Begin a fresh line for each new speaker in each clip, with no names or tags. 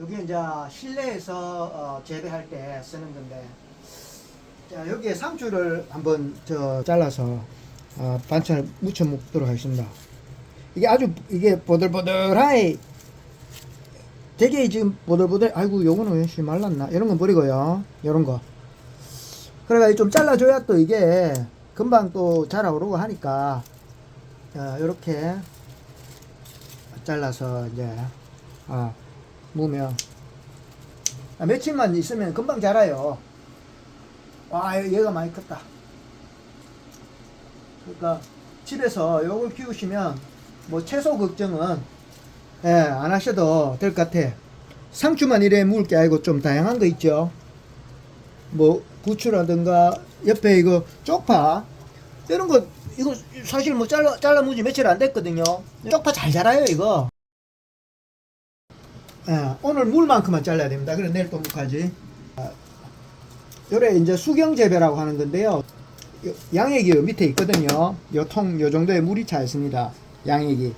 여기 이제 실내에서 어, 재배할 때 쓰는 건데 자 여기에 상추를 한번 저 잘라서 어, 반찬을 무쳐 먹도록 하겠습니다. 이게 아주 이게 보들보들하이 되게 지금 보들보들 아이고 요거는 역시 말랐나? 이런 건 버리고요. 이런 거. 그래가 좀 잘라줘야 또 이게 금방 또 자라오르고 하니까 어, 이렇게 잘라서 이제 아 무면 아, 며칠만 있으면 금방 자라요. 와 얘가 많이 컸다. 그러니까 집에서 요걸 키우시면 뭐 채소 걱정은 예, 안 하셔도 될 것 같아. 상추만 이래 물을 게 아니고 좀 다양한 거 있죠. 뭐 부추라든가 옆에 이거 쪽파 이런 거 이거 사실 뭐 잘라 잘라 무지 며칠 안 됐거든요. 쪽파 잘 자라요 이거. 예, 오늘 물만큼만 잘라야 됩니다. 그래 내일 또 묵하지. 아, 요래 이제 수경 재배라고 하는 건데요. 요- 양액이 요 밑에 있거든요. 요 통 요 정도의 물이 차 있습니다. 양액이.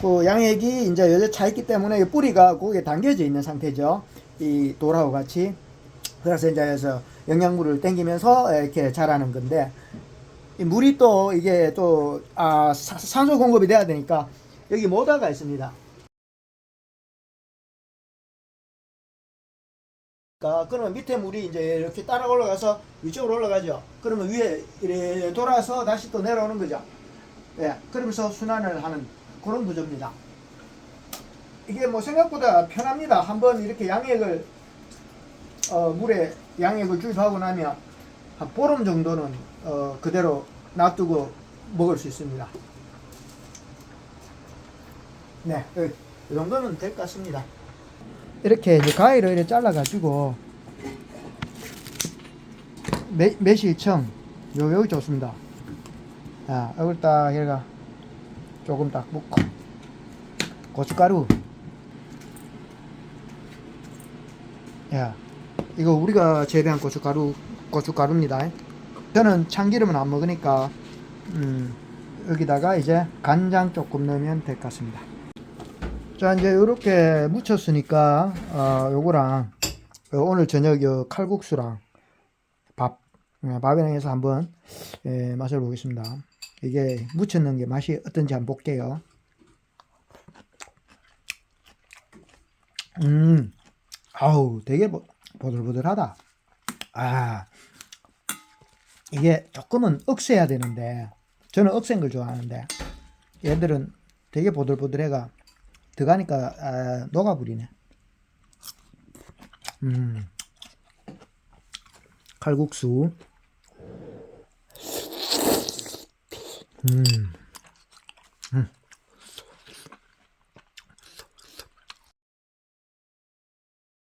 그 양액이 이제 여기 차 있기 때문에 이 뿌리가 거기에 담겨져 있는 상태죠. 이 돌하고 같이. 그래서 이제 그래서 영양물을 땡기면서 이렇게 자라는 건데 이 물이 또 이게 또 아, 사- 산소 공급이 돼야 되니까 여기 모다가 있습니다. 그러니까 그러면 밑에 물이 이제 이렇게 따라 올라가서 위쪽으로 올라가죠. 그러면 위에 이렇게 돌아서 다시 또 내려오는 거죠. 예, 그러면서 순환을 하는 그런 구조입니다. 이게 뭐 생각보다 편합니다. 한번 이렇게 양액을 어, 물에 양액을 주입하고 나면 한 보름 정도는 어, 그대로 놔두고 먹을 수 있습니다. 네, 이 정도는 될 것 같습니다. 이렇게 이제 가위로 이렇게 잘라가지고 매, 매실청 요 여기 좋습니다. 아, 이걸 딱 얘가 조금 딱 묻고 고춧가루 야 이거 우리가 재배한 고춧가루 고춧가루입니다. 저는 참기름은 안 먹으니까 음, 여기다가 이제 간장 조금 넣으면 될 것 같습니다. 자 이제 이렇게 묻혔으니까 어 요거랑 요 오늘 저녁 요 칼국수랑 밥 예, 밥이랑 해서 한번 예, 맛을 보겠습니다. 이게 묻혔는 게 맛이 어떤지 한번 볼게요. 음, 아우 되게 보, 보들보들하다. 아 이게 조금은 억세야 되는데 저는 억센 걸 좋아하는데 얘들은 되게 보들보들해가 들어가니까 아, 녹아버리네. 음. 칼국수. 음.